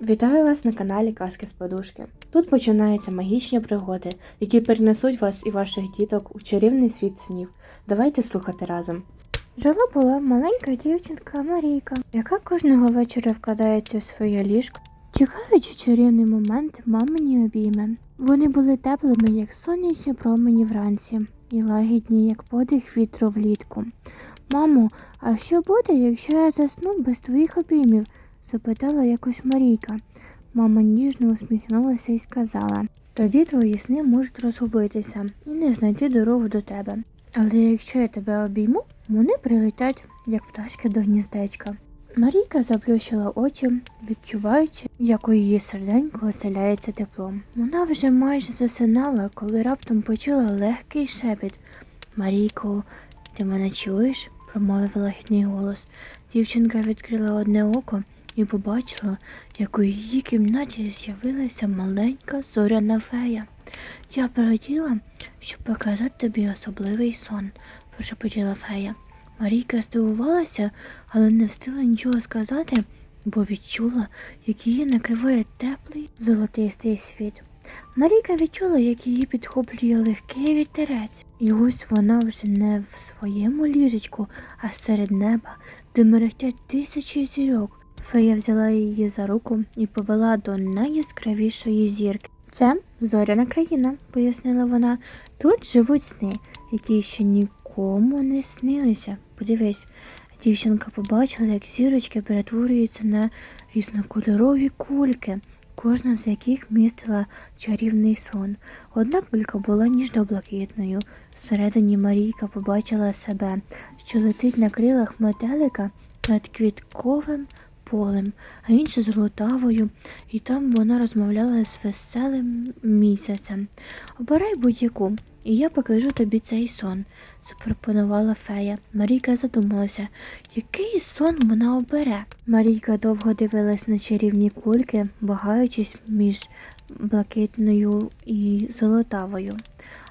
Вітаю вас на каналі Казки з Подушки. Тут починаються магічні пригоди, які перенесуть вас і ваших діток у чарівний світ снів. Давайте слухати разом. Жила була маленька дівчинка Марійка, яка кожного вечора вкладається в своє ліжко, чекаючи чарівний момент мамині обійми. Вони були теплими, як сонячні промені вранці, і лагідні, як подих вітру влітку. Мамо, а що буде, якщо я засну без твоїх обіймів? Запитала якось Марійка. Мама ніжно усміхнулася і сказала: тоді твої сни можуть розгубитися і не знайти дорогу до тебе. Але якщо я тебе обійму, вони прилетять, як пташки до гніздечка. Марійка заплющила очі, відчуваючи, як у її серденько оселяється тепло. Вона вже майже засинала, коли раптом почула легкий шепіт. Марійко, ти мене чуєш? промовив лагідний голос. Дівчинка відкрила одне око і побачила, як у її кімнаті з'явилася маленька зоряна фея. Я прилетіла, щоб показати тобі особливий сон, прошепотіла фея. Марійка здивувалася, але не встигла нічого сказати, бо відчула, як її накриває теплий золотистий світ. Марійка відчула, як її підхоплює легкий вітерець, і ось вона вже не в своєму ліжечку, а серед неба, де мерехтять тисячі зірок. Фея взяла її за руку і повела до найяскравішої зірки. Це зоряна країна, пояснила вона. Тут живуть сни, які ще нікому не снилися. Подивись, дівчинка побачила, як зірочки перетворюються на різнокольорові кульки, кожна з яких містила чарівний сон. Одна кулька була ніжно-блакитною. Всередині Марійка побачила себе, що летить на крилах метелика над квітковим полем, а інша золотавою, і там вона розмовляла з веселим місяцем. Обирай будь-яку, і я покажу тобі цей сон, запропонувала фея. Марійка задумалася, який сон вона обере. Марійка довго дивилась на чарівні кульки, вагаючись між блакитною і золотавою.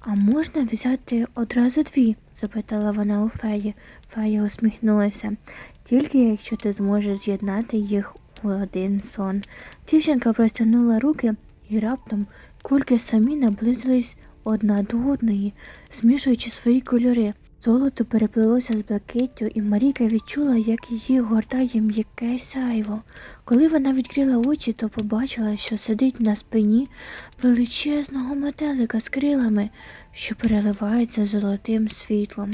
А можна взяти одразу дві? запитала вона у феї. Фея усміхнулася. Тільки якщо ти зможеш з'єднати їх у один сон. Дівчинка простягнула руки і раптом кульки самі наблизились одна до одної, змішуючи свої кольори. Золото переплилося з блакиттю, і Марійка відчула, як її гортає м'яке сяйво. Коли вона відкрила очі, то побачила, що сидить на спині величезного метелика з крилами, що переливається золотим світлом.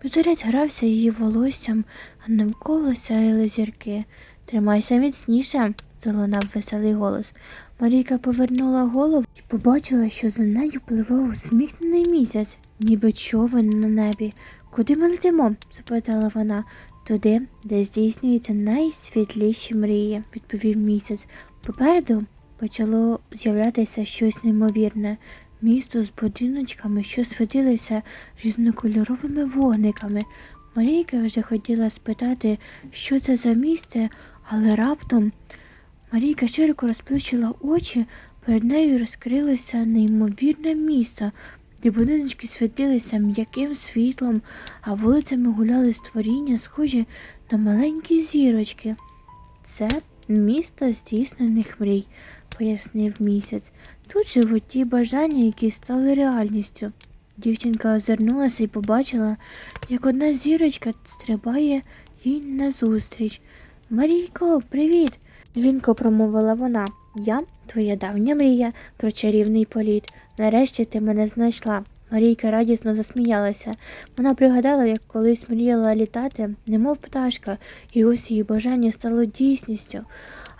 Півторець грався її волоссям, а навколо сяяли зірки. Тримайся міцніше, залунав веселий голос. Марійка повернула голову і побачила, що за нею пливе усміхнений місяць, ніби човен на небі. Куди ми летимо? запитала вона. Туди, де здійснюються найсвітліші мрії, відповів місяць. Попереду почало з'являтися щось неймовірне. Місто з будиночками, що світилися різнокольоровими вогниками. Марійка вже хотіла спитати, що це за місце, але раптом Марійка широко розплющила очі, перед нею розкрилося неймовірне місце, де будиночки світилися м'яким світлом, а вулицями гуляли створіння, схожі на маленькі зірочки. Це місто здійснених мрій, пояснив місяць. Тут живуть ті бажання, які стали реальністю. Дівчинка озирнулася і побачила, як одна зірочка стрибає їй назустріч. Марійко, привіт! Дзвінко промовила вона. Я твоя давня мрія про чарівний політ. Нарешті ти мене знайшла. Марійка радісно засміялася. Вона пригадала, як колись мріяла літати, немов пташка, і ось її бажання стало дійсністю.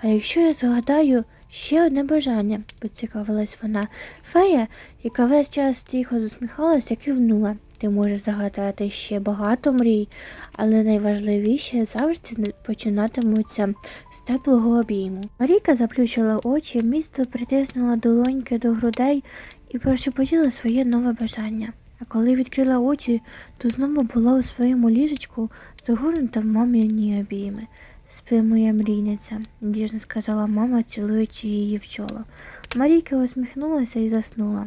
А якщо я згадаю ще одне бажання, поцікавилась вона. Фея, яка весь час тихо засміхалася, кивнула. Ти можеш загадати ще багато мрій, але найважливіше завжди починатимуться з теплого обійму. Марійка заплющила очі, місто притиснула долоньки до грудей і прошепотіла своє нове бажання. А коли відкрила очі, то знову була у своєму ліжечку, загорнута в маміні обійми. Спи, моя мрійниця, ніжно сказала мама, цілуючи її в чоло. Марійка усміхнулася і заснула.